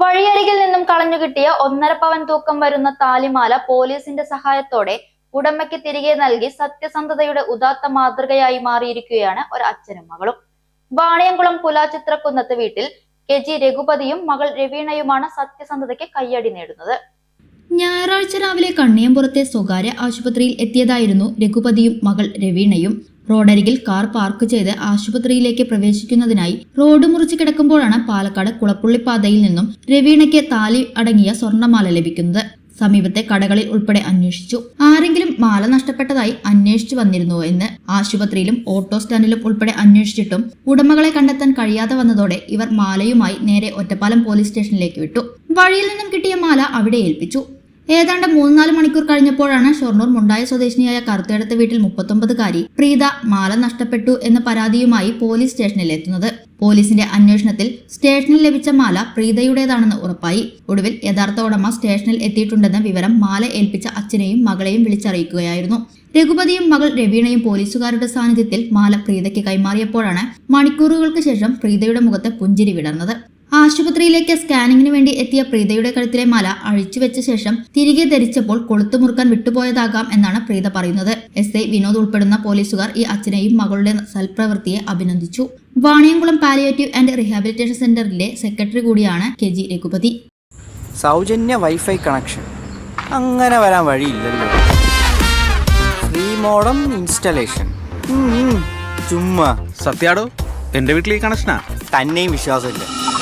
വഴിയരികിൽ നിന്നും കളഞ്ഞുകിട്ടിയ ഒന്നര പവൻ തൂക്കം വരുന്ന താലിമാല പോലീസിന്റെ സഹായത്തോടെ ഉടമയ്ക്ക് തിരികെ നൽകി സത്യസന്ധതയുടെ ഉദാത്ത മാതൃകയായി മാറിയിരിക്കുകയാണ് ഒരു അച്ഛനും മകളും. വാണിയംകുളം പുലാചിത്രക്കുന്നത്ത് വീട്ടിൽ കെ ജി രഘുപതിയും മകൾ രവീണയുമാണ് സത്യസന്ധതയ്ക്ക് കയ്യടി നേടുന്നത്. ഞായറാഴ്ച രാവിലെ കണ്ണിയമ്പുറത്തെ സ്വകാര്യ ആശുപത്രിയിൽ എത്തിയതായിരുന്നു രഘുപതിയും മകൾ രവീണയും. റോഡരികിൽ കാർ പാർക്ക് ചെയ്ത് ആശുപത്രിയിലേക്ക് പ്രവേശിക്കുന്നതിനായി റോഡ് മുറിച്ച് കിടക്കുമ്പോഴാണ് പാലക്കാട് കുളപ്പുള്ളി പാതയിൽ നിന്നും രവീണയ്ക്ക് താലി അടങ്ങിയ സ്വർണമാല ലഭിക്കുന്നത്. സമീപത്തെ കടകളിൽ ഉൾപ്പെടെ അന്വേഷിച്ചു. ആരെങ്കിലും മാല നഷ്ടപ്പെട്ടതായി അന്വേഷിച്ചു വന്നിരുന്നോ എന്ന് ആശുപത്രിയിലും ഓട്ടോ സ്റ്റാൻഡിലും ഉൾപ്പെടെ അന്വേഷിച്ചിട്ടും ഉടമകളെ കണ്ടെത്താൻ കഴിയാതെ വന്നതോടെ ഇവർ മാലയുമായി നേരെ ഒറ്റപ്പാലം പോലീസ് സ്റ്റേഷനിലേക്ക് വിട്ടു. വഴിയിൽ നിന്നും കിട്ടിയ മാല അവിടെ ഏൽപ്പിച്ചു. ഏതാണ്ട് മൂന്നാൽ മണിക്കൂർ കഴിഞ്ഞപ്പോഴാണ് ഷൊർണൂർ മുണ്ടായ സ്വദേശിനിയായ കറുത്തേടത്തെ വീട്ടിൽ മുപ്പത്തൊമ്പതുകാരി പ്രീത മാല നഷ്ടപ്പെട്ടു എന്ന പരാതിയുമായി പോലീസ് സ്റ്റേഷനിൽ എത്തുന്നത്. പോലീസിന്റെ അന്വേഷണത്തിൽ സ്റ്റേഷനിൽ ലഭിച്ച മാല പ്രീതയുടേതാണെന്ന് ഉറപ്പായി. ഒടുവിൽ യഥാർത്ഥ ഉടമ സ്റ്റേഷനിൽ എത്തിയിട്ടുണ്ടെന്ന വിവരം മാല ഏൽപ്പിച്ച അച്ഛനെയും മകളെയും വിളിച്ചറിയിക്കുകയായിരുന്നു. രഘുപതിയും മകൾ രവീണയും പോലീസുകാരുടെ സാന്നിധ്യത്തിൽ മാല പ്രീതയ്ക്ക് കൈമാറിയപ്പോഴാണ് മണിക്കൂറുകൾക്ക് ശേഷം പ്രീതയുടെ മുഖത്ത് പുഞ്ചിരി വിടർന്നത്. ആശുപത്രിയിലേക്ക് സ്കാനിങ്ങിന് വേണ്ടി എത്തിയ പ്രീതയുടെ കഴുത്തിലെ മാല അഴിച്ചുവെച്ച ശേഷം തിരികെ ധരിച്ചപ്പോൾ കൊളുത്തുമുറുക്കാൻ വിട്ടുപോയതാകാം എന്നാണ് പ്രീത പറയുന്നത്. എസ് ഐ വിനോദ് ഉൾപ്പെടുന്ന പോലീസുകാർ ഈ അച്ഛനെയും മകളുടെ സൽപ്രവൃത്തിയെ അഭിനന്ദിച്ചു. വാണിയംകുളം പാലിയേറ്റീവ് ആൻഡ് റീഹാബിലിറ്റേഷൻ സെന്ററിലെ സെക്രട്ടറി കൂടിയാണ് കെ ജി രഘുപതി. സൗജന്യ വൈഫൈ കണക്ഷൻ. അങ്ങനെ വരാൻ വഴിയില്ലല്ലോ. Free modem installation. ഉം, ഉം. ചുമ്മാ. സത്യാടോ എന്റെ വീട്ടിൽ ഈ കണക്ഷനാ? തന്നെയും വിശ്വാസമില്ല.